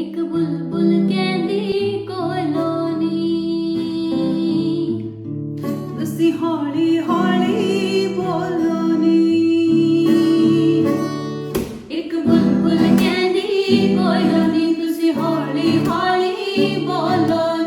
ਇੱਕ ਬੁਲਬੁਲ ਕਹਿੰਦੀ ਕੋਲੋਂ ਨੀ ਤੁਸੀਂ ਹੌਲੀ ਹੌਲੀ ਬੋਲੋ ਨੀ ਇੱਕ ਬੁਲਬੁਲ ਕਹਿੰਦੀ ਕੋਲੋਂ ਨੀ ਤੁਸੀਂ ਹੌਲੀ ਹੌਲੀ ਬੋਲੋ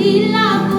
We love.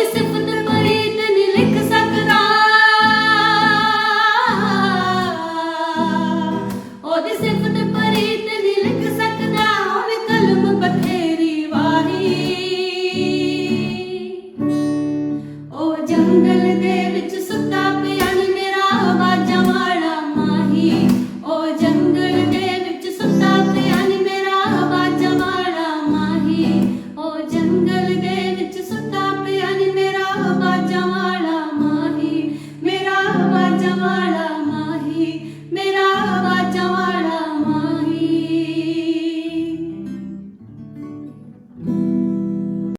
notice the